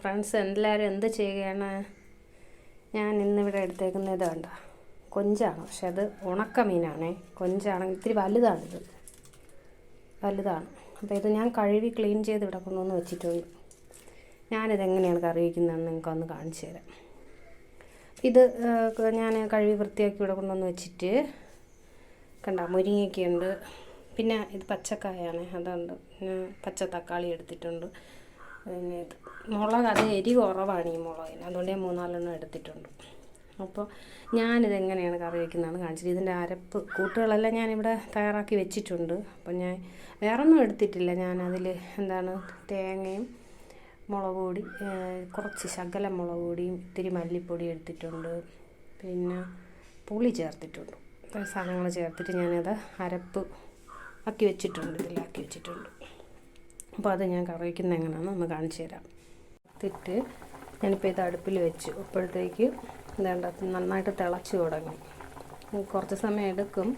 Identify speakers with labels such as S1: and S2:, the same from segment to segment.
S1: Friends എല്ലാവരും എന്ത് ചെയ്യുകയാണ് ഞാൻ ഇന്നിവിടെ എടുത്തേക്കുന്നത് കണ്ട? കൊഞ്ചാണ്. പക്ഷെ അത് ഉണക്ക മീനാണേ കൊഞ്ചാണെങ്കിൽ ഇത്തിരി വലുതാണിത്. വലുതാണ്. അപ്പോൾ ഇത് ഞാൻ കഴുകി ക്ലീൻ ചെയ്ത് ഇവിടെ കൊണ്ടുവന്ന് വെച്ചിട്ടുണ്ട് ഞാനിതെങ്ങനെയാണ് കറി വയ്ക്കുന്നതെന്ന് നിങ്ങൾക്കൊന്ന് കാണിച്ചു തരാം. ഇത് ഞാൻ കഴുകി വൃത്തിയാക്കി ഇവിടെ കൊണ്ടുവന്ന് വെച്ചിട്ട് കണ്ട മുരിങ്ങയ്ക്കുണ്ട് പിന്നെ ഇത് പച്ചക്കായാണ്. അതുകൊണ്ട് പച്ച തക്കാളി എടുത്തിട്ടുണ്ട്. പിന്നെ മുളക് അത് എരി കുറവാണ് ഈ മുളകിന്. അതുകൊണ്ട് ഞാൻ മൂന്നാലെണ്ണം എടുത്തിട്ടുണ്ട്. അപ്പോൾ ഞാനിത് എങ്ങനെയാണ് കറി വയ്ക്കുന്നതാണ് കാണിച്ചത് ഇതിന്റെ അരപ്പ് കൂട്ടുകളെല്ലാം ഞാനിവിടെ തയ്യാറാക്കി വെച്ചിട്ടുണ്ട്. അപ്പോൾ ഞാൻ വേറൊന്നും എടുത്തിട്ടില്ല. ഞാനതിൽ എന്താണ് തേങ്ങയും മുളക് പൊടി കുറച്ച് ശകലം മുളക് പൊടിയും ഇത്തിരി മല്ലിപ്പൊടി എടുത്തിട്ടുണ്ട്. പിന്നെ പുളി ചേർത്തിട്ടുണ്ട്. സാധനങ്ങൾ ചേർത്തിട്ട് ഞാനത് അരപ്പ് ആക്കി വെച്ചിട്ടുണ്ട് ഇതിലാക്കി വെച്ചിട്ടുണ്ട്. അപ്പോൾ അത് ഞാൻ കറിവയ്ക്കുന്നത് എങ്ങനെയാണെന്ന് ഒന്ന് കാണിച്ചു തരാം. തിട്ട് ഞാനിപ്പോൾ ഇത് അടുപ്പിൽ വെച്ചു. അപ്പോഴത്തേക്ക് വേണ്ട നന്നായിട്ട് തിളച്ച് തുടങ്ങി. കുറച്ച് സമയം എടുക്കും.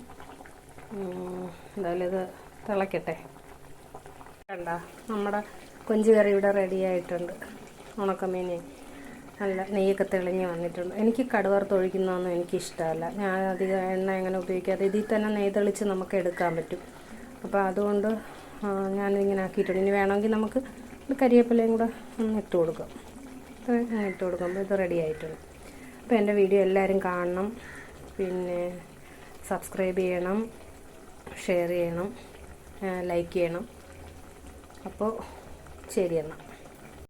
S1: എന്തായാലും ഇത് തിളയ്ക്കട്ടെ കണ്ട നമ്മുടെ കൊഞ്ച് കറി ഇവിടെ റെഡി ആയിട്ടുണ്ട്. ഉണക്കമീനെ. നല്ല നെയ്യൊക്കെ തെളിഞ്ഞ് വന്നിട്ടുണ്ട്. എനിക്ക് കടുവറുത്ത് ഒഴിക്കുന്നതൊന്നും എനിക്ക് ഇഷ്ടമല്ല ഞാൻ അധികം എണ്ണ അങ്ങനെ ഉപയോഗിക്കാതെ ഇതിൽ തന്നെ നെയ്യ് തെളിച്ച് നമുക്ക് എടുക്കാൻ പറ്റും. അപ്പോൾ അതുകൊണ്ട് ഞാനിങ്ങനെ ആക്കിയിട്ടുണ്ട്. ഇനി വേണമെങ്കിൽ നമുക്ക് കരിയേപ്പിലയും കൂടെ ഇട്ട് കൊടുക്കാം. ഇട്ട് കൊടുക്കുമ്പോൾ ഇത് റെഡി ആയിട്ടുണ്ട്. അപ്പോൾ എന്റെ വീഡിയോ എല്ലാവരും കാണണം. പിന്നെ സബ്സ്ക്രൈബ് ചെയ്യണം. ഷെയർ ചെയ്യണം. ലൈക്ക് ചെയ്യണം. അപ്പോൾ ശരി എന്നാൽ